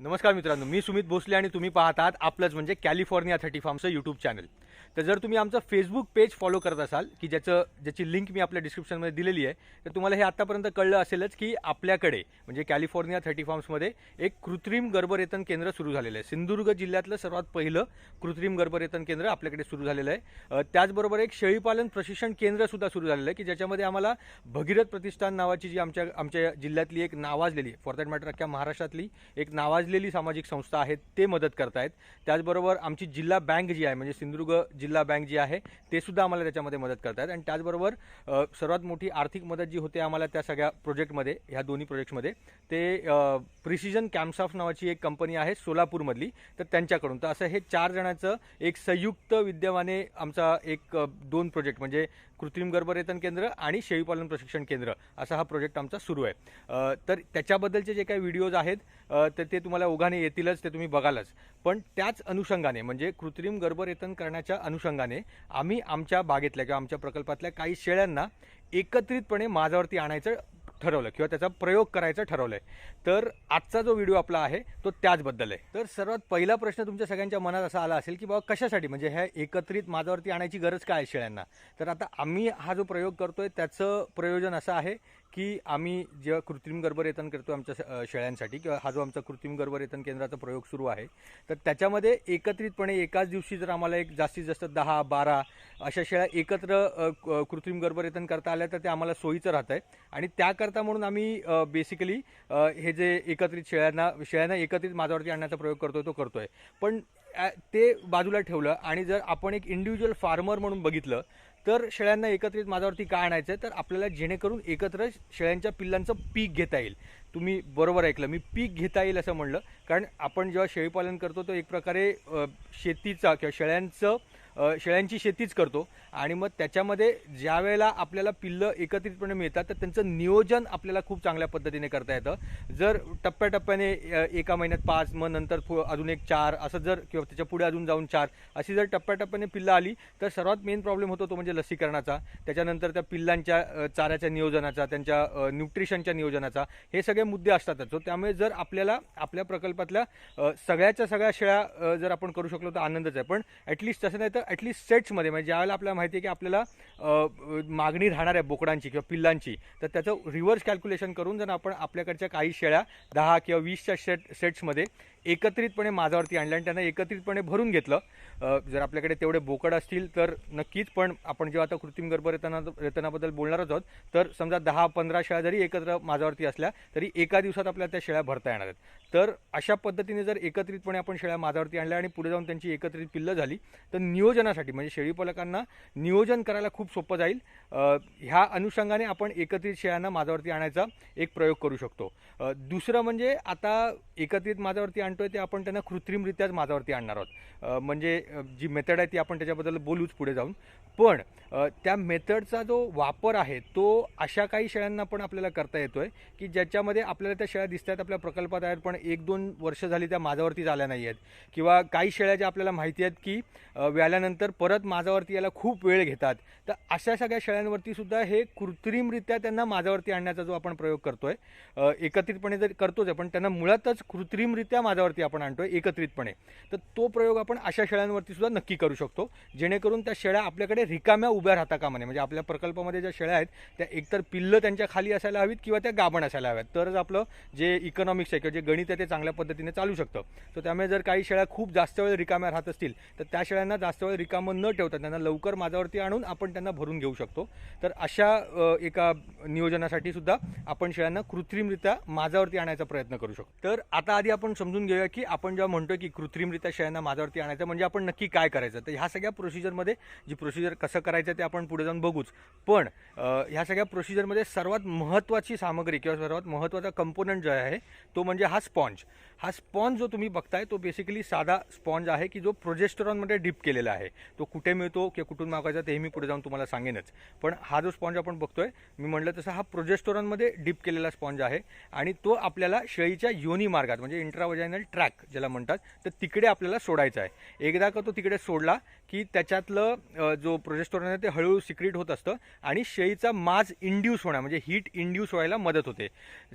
नमस्कार मित्रांनो मी सुमित भोसले आणि तुम्ही पाहतात आपलंच म्हणजे कॅलिफोर्निया थर्टी फार्मचं यूट्यूब चॅनल तर जर तुम्ही आमचं फेसबुक पेज फॉलो करत असाल की ज्याचं ज्याची लिंक मी आपल्या डिस्क्रिप्शनमध्ये दिलेली आहे तर तुम्हाला हे आत्तापर्यंत कळलं असेलच की आपल्याकडे म्हणजे कॅलिफोर्निया थर्टी फार्म्समध्ये एक कृत्रिम गर्भरेतन केंद्र सुरू झालेलं आहे. सिंधुदुर्ग जिल्ह्यातलं सर्वात पहिलं कृत्रिम गर्भरेतन केंद्र आपल्याकडे सुरू झालेलं आहे. त्याचबरोबर एक शेळीपालन प्रशिक्षण केंद्रसुद्धा सुरू झालेलं आहे की ज्याच्यामध्ये आम्हाला भगीरथ प्रतिष्ठान नावाची जी आमच्या आमच्या जिल्ह्यातली एक नावाजलेली फॉर दॅट मॅटर अख्ख्या महाराष्ट्रातली एक नावाजलेली सामाजिक संस्था आहे ते मदत करतायत. त्याचबरोबर आमची जिल्हा बँक जी आहे म्हणजे सिंधुदुर्ग जिल्हा बँक जी आहे ते सुद्धा आम्हाला त्याच्यामध्ये मदत करतात आणि त्याचबरोबर सर्वात मोठी आर्थिक मदत जी होते आम्हाला त्या सगळ्या प्रोजेक्टमध्ये ह्या दोन्ही प्रोजेक्ट्समध्ये ते प्रिसिजन कॅम्पसॉफ्ट नावाची एक कंपनी आहे सोलापूरमधली तर त्यांच्याकडून. तर असं हे चार जणांचं एक संयुक्त विद्यमाने आमचा एक दोन प्रोजेक्ट म्हणजे कृत्रिम गर्भरेतन केंद्र आणि शेळीपालन प्रशिक्षण केंद्र असा हा प्रोजेक्ट आमचा सुरू आहे. तर त्याच्याबद्दलचे जे काही व्हिडिओज आहेत तर ते तुम्हाला ओघाने येतीलच ते तुम्ही बघालच. पण त्याच अनुषंगाने म्हणजे कृत्रिम गर्भरेतन करण्याच्या अनुषंगाने आम्ही आमच्या बागेतल्या किंवा आमच्या प्रकल्पातल्या काही शेळ्यांना एकत्रितपणे माझ्यावरती आणायचं ठरवलं किंवा त्याचा प्रयोग करायचं ठरवलंय. तर आजचा जो व्हिडिओ आपला आहे तो त्याचबद्दल आहे. तर सर्वात पहिला प्रश्न तुमच्या सगळ्यांच्या मनात असा आला असेल की बाबा कशासाठी? म्हणजे ह्या एकत्रित माझ्यावरती आणायची गरज काय आहे शेळ्यांना? तर आता आम्ही हा जो प्रयोग करतोय त्याचं प्रयोजन असं आहे की आम्ही जेव्हा कृत्रिम गर्भरेतन करतो आमच्या शेळ्यांसाठी किंवा हा जो आमचा कृत्रिम गर्भरेतन केंद्राचा प्रयोग सुरू आहे तर त्याच्यामध्ये एकत्रितपणे एकाच दिवशी जर आम्हाला एक जास्तीत जास्त दहा बारा अशा शेळ्या एकत्र कृत्रिम गर्भरेतन करता आल्या तर ते आम्हाला सोयीचं राहत आहे. आणि त्याकरता म्हणून आम्ही बेसिकली हे जे एकत्रित शेळ्यांना शेळ्यांना एकत्रित माझ्यावरती आणण्याचा प्रयोग करतो तो करतो आहे पण ते बाजूला ठेवलं आणि जर आपण एक इंडिव्हिज्युअल फार्मर म्हणून बघितलं तर शेळ्यांना एकत्रित माझ्यावरती का आणायचं आहे तर आपल्याला जेणेकरून एकत्र शेळ्यांच्या पिल्लांचं पीक घेता येईल. तुम्ही बरोबर ऐकलं. मी पीक घेता येईल असं म्हणलं. कारण आपण जेव्हा शेळीपालन करतो तो एक प्रकारे शेतीचा किंवा शेळ्यांचं शेळ्यांची शेतीच करतो. आणि मग त्याच्यामध्ये ज्या वेळेला आपल्याला पिल्लं एकत्रितपणे मिळतात तर त्यांचं नियोजन आपल्याला खूप चांगल्या पद्धतीने करता येतं. जर टप्प्याटप्प्याने एका महिन्यात पाच मग नंतर अजून एक चार असं जर किंवा त्याच्या पुढे अजून जाऊन चार अशी जर टप्प्याटप्प्याने पिल्लं आली तर सर्वात मेन प्रॉब्लेम होतो तो म्हणजे लसीकरणाचा. त्याच्यानंतर त्या पिल्लांच्या चाऱ्याच्या नियोजनाचा त्यांच्या न्यूट्रिशनच्या नियोजनाचा हे सगळे मुद्दे असतातच. So त्यामुळे जर आपल्याला आपल्या प्रकल्पातल्या सगळ्याच्या सगळ्या शेळ्या जर आपण करू शकलो तर आनंदच आहे. पण ॲटलिस्ट तसं नाही तर ॲटलिस्ट सेट्समध्ये म्हणजे ज्यावेळेला आपल्याला माहिती आहे की आपल्याला मागणी राहणार आहे बोकडांची किंवा पिल्लांची तर त्याचं रिव्हर्स कॅल्क्युलेशन करून जर आपण आपल्याकडच्या काही शेळ्या दहा किंवा वीसच्या सेट सेट्समध्ये एकत्रितपणे माझ्यावरती आणल्या आणि त्यांना एकत्रितपणे भरून घेतलं जर आपल्याकडे तेवढे बोकड असतील तर नक्कीच पण आपण जेव्हा आता कृत्रिम गर्भरेतना रेतनाबद्दल बोलणारच आहोत तर समजा दहा पंधरा शेळ्या जरी एकत्र माझ्यावरती असल्या तरी एका दिवसात आपल्याला त्या शेळ्या भरता येणार आहेत. तर अशा पद्धतीने जर एकत्रितपणे आपण शेळ्या माझ्यावरती आणल्या आणि पुढे जाऊन त्यांची एकत्रित पिल्लं झाली तर नियोजनासाठी म्हणजे शेळीपालकांना नियोजन करायला खूप सोपं जाईल. ह्या अनुषंगाने आपण एकत्रित शेळ्यांना माझ्यावरती आणायचा एक प्रयोग करू शकतो. दुसरं म्हणजे आता एकत्रित माझ्यावरती आणतोय ते आपण त्यांना कृत्रिमरित्याच माझ्यावरती आणणार आहोत. म्हणजे जी मेथड आहे ती आपण त्याच्याबद्दल बोलूच पुढे जाऊन. पण त्या मेथडचा जो वापर आहे तो अशा काही शेळ्यांना पण आपल्याला करता येतोय की ज्याच्यामध्ये आपल्याला त्या शेळ्या दिसतात आपल्या प्रकल्पात आहेत पण एक दोन वर्ष झाली त्या माझ्यावरती आल्या नाही आहेत. किंवा काही शेळ्या ज्या आपल्याला माहिती आहेत की व्याल्यानंतर परत माझ्यावरती यायला खूप वेळ घेतात. तर अशा सगळ्या शेळ्यांवरती सुद्धा हे कृत्रिमरित्या त्यांना माझ्यावरती आणण्याचा जो आपण प्रयोग करतो आहे एकत्रितपणे जर करतोच आहे पण त्यांना मुळातच कृत्रिमरित्या माझ्यावरती आपण आणतो आहे एकत्रितपणे. तर तो प्रयोग आपण अशा शेळ्यांवरती सुद्धा नक्की करू शकतो जेणेकरून त्या शेळ्या आपल्याकडे रिकाम्या उभ्या राहता कामा नये. म्हणजे आपल्या प्रकल्पामध्ये ज्या शेळ्या आहेत त्या एकतर पिल्लं त्यांच्या खाली असायला हवीत किंवा त्या गाभण असायला हव्यात. तरच आपलं जे इकॉनॉमिक्स आहे किंवा जे गणित आहे ते चांगल्या पद्धतीने चालू शकतं. तर त्यामुळे जर काही शेळ्या खूप जास्त वेळ रिकाम्या राहत असतील तर त्या शेळ्यांना जास्त वेळ रिकामं न ठेवता त्यांना लवकर माझ्यावरती आणून आपण त्यांना भरून घेऊ शकतो. तर अशा एका नियोजनासाठी सुद्धा आपण शेळ्यांना कृत्रिमरित्या माझ्यावरती आणायचा प्रयत्न करू शकतो. तर आता आधी आपण समजून घेऊया की आपण जेव्हा म्हणतो की कृत्रिमरित्या शेळ्यांना माझ्यावरती आणायचं म्हणजे आपण नक्की काय करायचं? तर ह्या सगळ्या प्रोसिजरमध्ये जी प्रोसिजर कसं करायचं ते आपण पुढे जाऊन बघूच. पण ह्या सगळ्या प्रोसिजरमध्ये सर्वात महत्त्वाची सामग्री किंवा सर्वात महत्त्वाचा कंपोनंट जो आहे तो म्हणजे हा स्पॉन्ज responde. हा स्पॉन्ज जो तुम्ही बघताय तो बेसिकली साधा स्पॉन्ज आहे की जो प्रोजेस्टरॉनमध्ये डिप केलेला आहे. तो कुठे मिळतो किंवा कुठून मागायचा तेही मी पुढे जाऊन तुम्हाला सांगेनच. पण हा जो स्पॉन्ज आपण बघतोय मी म्हटलं तसं हा प्रोजेस्टोरॉनमध्ये डिप केलेला स्पॉन्ज आहे आणि तो आपल्याला शेळीच्या योनी मार्गात म्हणजे इंट्रावजायनल ट्रॅक ज्याला म्हणतात तर तिकडे आपल्याला सोडायचा आहे. एकदा का तो तिकडे सोडला की त्याच्यातलं जो प्रोजेस्टोरॉन आहे ते हळूहळू सिक्रेट होत असतं आणि शेळीचा मास इंड्यूस होणार म्हणजे हीट इंड्यूस व्हायला मदत होते.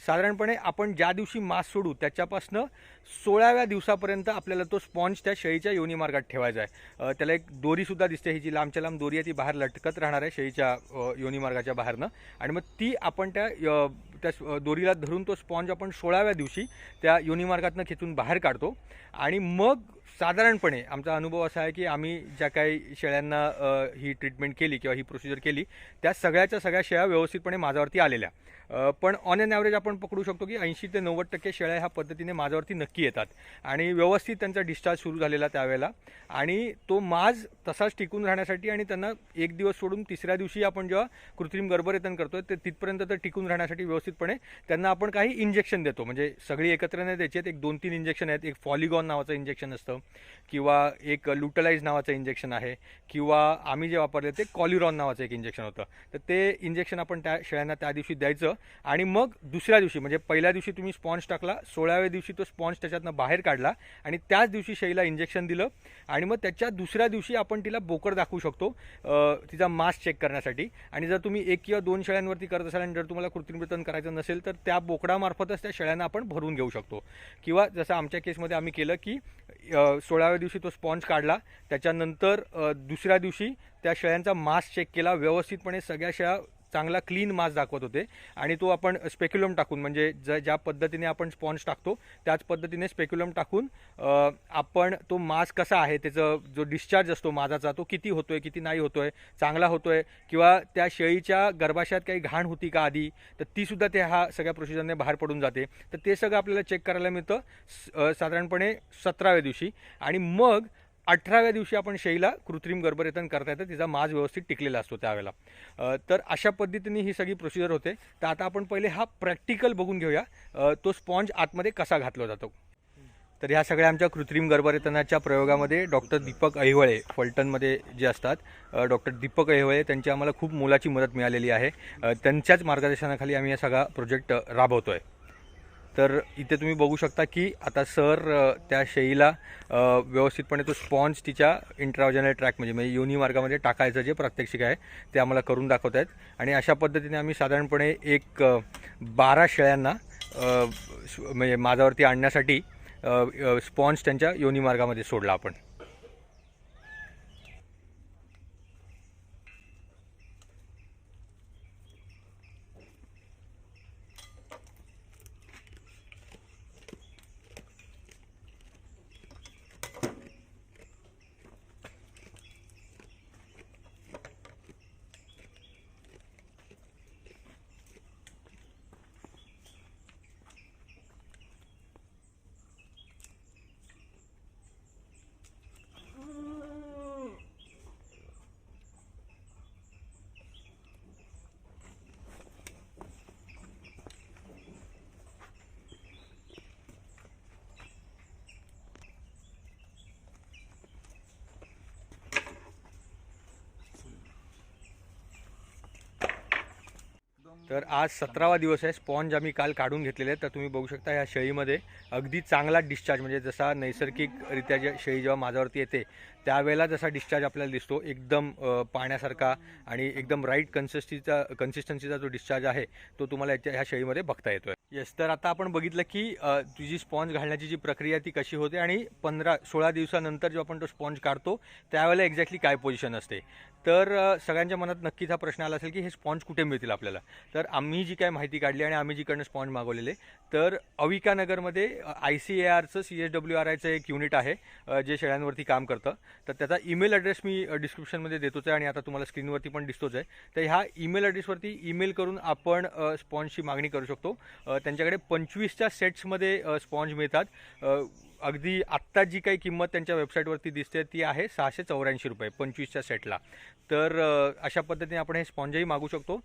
साधारणपणे आपण ज्या दिवशी मास सोडू त्याच्यापासनं सोळाव्या दिवसापर्यंत आपल्याला तो स्पॉन्ज त्या शेळीच्या योनी मार्गात ठेवायचा आहे. त्याला एक दोरीसुद्धा दिसते ही जी लांबच्या लांब दोरी आहे ती बाहेर लटकत राहणार आहे शेळीच्या योनीमार्गाच्या योनी मार्गाच्या बाहेरनं. आणि मग ती आपण त्या त्या दोरीला धरून तो स्पॉन्ज आपण सोळाव्या दिवशी त्या योनी मार्गातनं खेचून बाहेर काढतो. आणि मग साधारणपणे आमचा अनुभव असा आहे की आम्ही ज्या काही शेळ्यांना ही ट्रीटमेंट केली किंवा ही प्रोसिजर केली त्या सगळ्याच्या सगळ्या शेळ्या व्यवस्थितपणे माझ्यावरती आलेल्या. पण ऑन एन ॲव्हरेज आपण पकडू शकतो की ऐंशी ते नव्वद टक्के शेळ्या ह्या पद्धतीने माझ्यावरती नक्की येतात. आणि व्यवस्थित त्यांचा डिस्चार्ज सुरू झालेला त्यावेळेला. आणि तो माज तसाच टिकून राहण्यासाठी आणि त्यांना एक दिवस सोडून तिसऱ्या दिवशी आपण जेव्हा कृत्रिम गर्भरेतन करतो ते तिथपर्यंत तर टिकून राहण्यासाठी व्यवस्थितपणे त्यांना आपण काही इंजेक्शन देतो. म्हणजे सगळी एकत्र नाही द्यायची आहेत एक दोन तीन इंजेक्शन आहेत एक फॉलिगॉन नावाचं इंजेक्शन असतं. किंवा एक लुटलाईज नावाचं इंजेक्शन आहे किंवा आम्ही जे वापरले ते कॉलिरॉन नावाचं एक इंजेक्शन होतं. तर ते इंजेक्शन आपण त्या शेळ्यांना त्या दिवशी द्यायचं आणि मग दुसऱ्या दिवशी म्हणजे पहिल्या दिवशी तुम्ही स्पॉन्ज टाकला सोळाव्या दिवशी तो स्पॉन्ज त्याच्यातनं बाहेर काढला आणि त्याच दिवशी शेळीला इंजेक्शन दिलं आणि मग त्याच्या दुसऱ्या दिवशी आपण तिला बोकर दाखवू शकतो तिचा मास चेक करण्यासाठी. आणि जर तुम्ही एक किंवा दोन शेळ्यांवरती करत असाल आणि जर तुम्हाला कृत्रिमृतन करायचं नसेल तर त्या बोकडामार्फतच त्या शेळ्यांना आपण भरून घेऊ शकतो. किंवा जसं आमच्या केसमध्ये आम्ही केलं की सोळाव्या दिवशी तो स्पॉन्ज काढला. त्याच्यानंतर दुसऱ्या दिवशी त्या शेळ्यांचा मास चेक केला. व्यवस्थितपणे सगळ्या शेळ्या चांगला क्लीन मास दाखवत होते. आणि तो आपण स्पेक्युलम टाकून म्हणजे ज ज्या पद्धतीने आपण स्पॉन्ज टाकतो त्याच पद्धतीने स्पेक्युलम टाकून आपण तो मास कसा आहे त्याचं जो डिस्चार्ज असतो माझाचा तो किती होतो आहे किती नाही होतो आहे चांगला होतो आहे किंवा त्या शेळीच्या गर्भाशयात काही घाण होती का आधी तर तीसुद्धा ते हा सगळ्या प्रोसिजरने बाहेर पडून जाते. तर ते सगळं आपल्याला चेक करायला मिळतं स- साधारणपणे सतराव्या दिवशी. आणि मग अठराव्या दिवशी आपण शेळीला कृत्रिम गर्भरेतन करता येतं तिचा माज व्यवस्थित टिकलेला असतो त्यावेळेला. तर अशा पद्धतीने ही सगळी प्रोसिजर होते. तर आता आपण पहिले हा प्रॅक्टिकल बघून घेऊया. तो स्पॉन्ज आतमध्ये कसा घातला जातो. तर ह्या सगळ्या आमच्या कृत्रिम गर्भरेतनाच्या प्रयोगामध्ये डॉक्टर दीपक अहिवळे फलटणमध्ये जे असतात डॉक्टर दीपक अहिवळे त्यांची आम्हाला खूप मोलाची मदत मिळालेली आहे. त्यांच्याच मार्गदर्शनाखाली आम्ही हा सगळा प्रोजेक्ट राबवतो आहे तर इथे तुम्ही बघू शकता की आता सर त्या शेळीला व्यवस्थितपणे तो स्पॉन्ज तिच्या इंट्रावजनल ट्रॅक म्हणजे म्हणजे योनी मार्गामध्ये टाकायचं जे प्रात्यक्षिक आहे ते आम्हाला करून दाखवत आहेत. आणि अशा पद्धतीने आम्ही साधारणपणे एक बारा शेळ्यांना म्हणजे माझ्यावरती आणण्यासाठी स्पॉन्ज त्यांच्या योनी मार्गामध्ये सोडला आपण. तर आज सतरावा दिवस आहे. स्पॉन्ज आम्ही काल काढून घेतलेले आहेत. तर तुम्ही बघू शकता ह्या शेळीमध्ये अगदी चांगला डिस्चार्ज म्हणजे जसा नैसर्गिकरित्या जे शेळी जेव्हा माझ्यावरती येते त्यावेळेला जसा डिस्चार्ज आपल्याला दिसतो एकदम पाण्यासारखा आणि एकदम राईट कन्सिस्टीचा कन्सिस्टन्सीचा जो डिस्चार्ज आहे तो तुम्हाला याच्या ह्या शेळीमध्ये बघता येतोय. येस तर आता आपण बघितलं की तुझी स्पॉन्ज घालण्याची जी प्रक्रिया ती कशी होते आणि पंधरा सोळा दिवसानंतर जेव्हा आपण तो स्पॉन्ज काढतो त्यावेळेला एक्झॅक्टली काय पोझिशन असते. तर सगळ्यांच्या मनात नक्कीच हा प्रश्न आला असेल की हे स्पॉन्ज कुठे मिळतील आपल्याला? तर आम्ही जी काय माहिती काढली आणि आम्ही जिकडनं स्पॉन्ज मागवलेले तर अविका नगरमध्ये आय सी ए आरचं सी एस डब्ल्यू आर आयचं एक युनिट आहे जे शेळ्यांवरती काम करतं. तर त्याचा ईमेल ॲड्रेस मी डिस्क्रिप्शनमध्ये देतोच आहे आणि आता तुम्हाला स्क्रीनवरती पण दिसतोच आहे. तर ह्या ईमेल ॲड्रेसवरती ईमेल करून आपण स्पॉन्जची मागणी करू शकतो. त्यांच्याकडे पंचवीसच्या सेट्समध्ये स्पॉन्ज मिळतात. अगदी आत्ता जी काही किंमत त्यांच्या वेबसाईटवरती दिसते ती आहे सहाशे चौऱ्याऐंशी रुपये पंचवीसच्या सेटला तर अशा पद्धतीने आपण हे स्पॉन्जही मागू शकतो.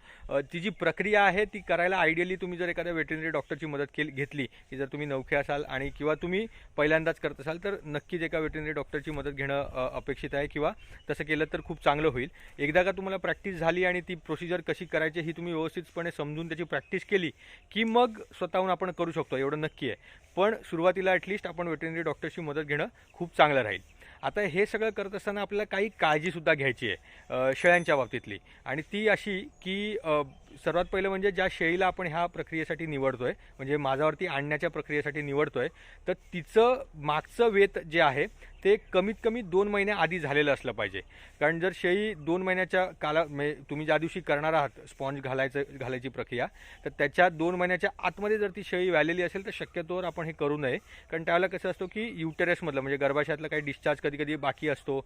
ती जी प्रक्रिया आहे ती करायला आयडियली तुम्ही जर एखाद्या वेटरनरी डॉक्टरची मदत केली घेतली की जर तुम्ही नवखे असाल आणि किंवा तुम्ही पहिल्यांदाच करत असाल तर नक्कीच एका वेटरनरी डॉक्टरची मदत घेणं अपेक्षित आहे किंवा तसं केलं तर खूप चांगलं होईल. एकदा का तुम्हाला प्रॅक्टिस झाली आणि ती प्रोसिजर कशी करायची ही तुम्ही व्यवस्थितपणे समजून त्याची प्रॅक्टिस केली की मग स्वतःहून आपण करू शकतो एवढं नक्की आहे. पण सुरुवातीला ॲटलिस्ट आपण व्हेटनरी डॉक्टरची मदत घेणं खूप चांगलं राहील. आता हे सगळं करत असताना आपल्याला काही काळजीसुद्धा घ्यायची आहे शेळ्यांच्या बाबतीतली. आणि ती अशी की सर्वात पहिलं म्हणजे ज्या शेळीला आपण ह्या प्रक्रियेसाठी निवडतोय म्हणजे माझ्यावरती आणण्याच्या प्रक्रियेसाठी निवडतोय तर तिचं मागचं वेत जे आहे ते कमीत कमी दोन महिन्या आधी झालेलं असलं पाहिजे. कारण जर शेळी दोन महिन्याच्या काला म्हणजे तुम्ही ज्या दिवशी करणार आहात स्पॉन्ज घालायचं घालायची प्रक्रिया तर त्याच्या दोन महिन्याच्या आतमध्ये जर ती शेळी व्यालेली असेल तर शक्यतोवर आपण हे करू नये. कारण त्यावेळेला कसं असतो की युटेरसमधलं म्हणजे गर्भाशयातला काही डिस्चार्ज कधी कधी बाकी असतो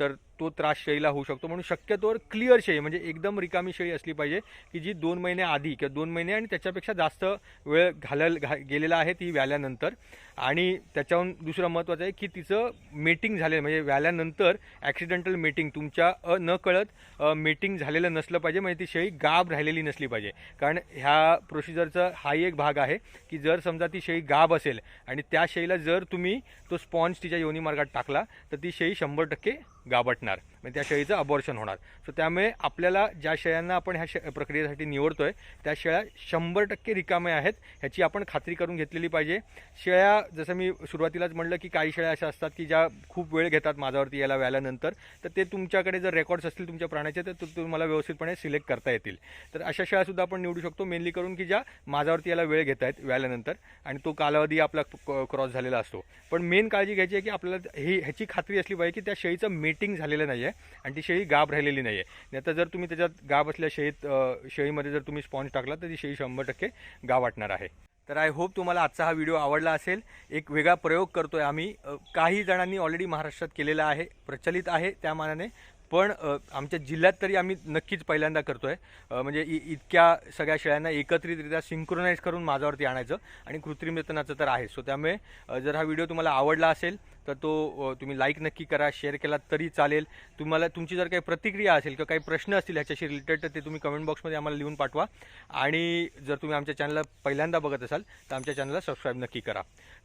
तर तो त्रास शेळीला होऊ शकतो. म्हणून शक्यतोवर क्लिअर शेळी म्हणजे एकदम रिकामी शेळी असली पाहिजे की जी दोन महिने आधी किंवा दोन महिने आणि त्याच्यापेक्षा जास्त वेळ घालाल घा गेलेला आहे ती व्याल्यानंतर. आणि त्याच्याहून दुसरं महत्त्वाचं आहे की तिचं मेटिंग झालेलं म्हणजे व्याल्यानंतर ॲक्सिडेंटल मेटिंग तुमच्या न कळत मेटिंग झालेलं नसलं पाहिजे म्हणजे ती शेळी गाब राहिलेली नसली पाहिजे. कारण ह्या प्रोसिजरचा हाही एक भाग आहे की जर समजा ती शेळी गाब असेल आणि त्या शेळीला जर तुम्ही तो स्पॉन्ज तिच्या योनी मार्गात टाकला तर ती शेळी शंभर टक्के गाबटणार. not. म्हणजे त्या शेळीचं अबॉर्शन होणार. सो त्यामुळे आपल्याला ज्या शेळ्यांना आपण ह्या शे प्रक्रियेसाठी निवडतो आहे त्या शेळ्या शंभर टक्के रिकाम्या आहेत ह्याची आपण खात्री करून घेतलेली पाहिजे. शेळ्या जसं मी सुरुवातीलाच म्हणलं की काही शेळ्या अशा असतात की ज्या खूप वेळ घेतात माझ्यावरती यायला व्याल्यानंतर तर ते तुमच्याकडे जर रेकॉर्ड्स असतील तुमच्या प्राण्याचे तर तुम्हाला व्यवस्थितपणे सिलेक्ट करता येतील. तर अशा शेळ्यासुद्धा आपण निवडू शकतो मेनली करून की ज्या माझ्यावरती याला वेळ घेत आहेत व्याल्यानंतर आणि तो कालावधी आपला क्रॉस झालेला असतो. पण मेन काळजी घ्यायची आहे की आपल्याला ही ह्याची खात्री असली पाहिजे की त्या शेळीचं मीटिंग झालेलं नाही आहे आणि ती शेळी गाब राहिलेली नाही आहे नाही जर तुम्ही त्याच्यात गाब असल्या शेळीत शेळीमध्ये जर तुम्ही स्पॉन्ज टाकला तर ती शेळी शंभर टक्के गाव वाटणार आहे. तर आय होप तुम्हाला आजचा हा व्हिडिओ आवडला असेल. एक वेगळा प्रयोग करतो आहे आम्ही काही जणांनी ऑलरेडी महाराष्ट्रात केलेला आहे प्रचलित आहे त्या मानाने. पण आमच्या जिल्ह्यात तरी आम्ही नक्कीच पहिल्यांदा करतोय. आहे म्हणजे इ इतक्या सगळ्या शेळ्यांना एकत्रितरित्या सिंक्रोनाईज करून माझ्यावरती आणायचं आणि कृत्रिम वेतनाचं तर आहे सो त्यामुळे जर हा व्हिडिओ तुम्हाला आवडला असेल तर तो तुम्ही लाईक नक्की करा शेअर केला तरी चालेल. तुम्हाला तुमची जर काही प्रतिक्रिया असेल किंवा काही प्रश्न असतील ह्याच्याशी रिलेटेड तर ते तुम्ही कमेंट बॉक्समध्ये आम्हाला लिहून पाठवा. आणि जर तुम्ही आमच्या चॅनलला पहिल्यांदा बघत असाल तर आमच्या चॅनलला सबस्क्राईब नक्की करा.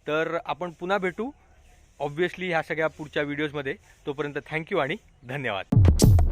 तर आपण पुन्हा भेटू. ऑब्व्हियसली ह्या सगळ्या पुढच्या व्हिडिओजमध्ये तोपर्यंत थँक्यू आणि धन्यवाद.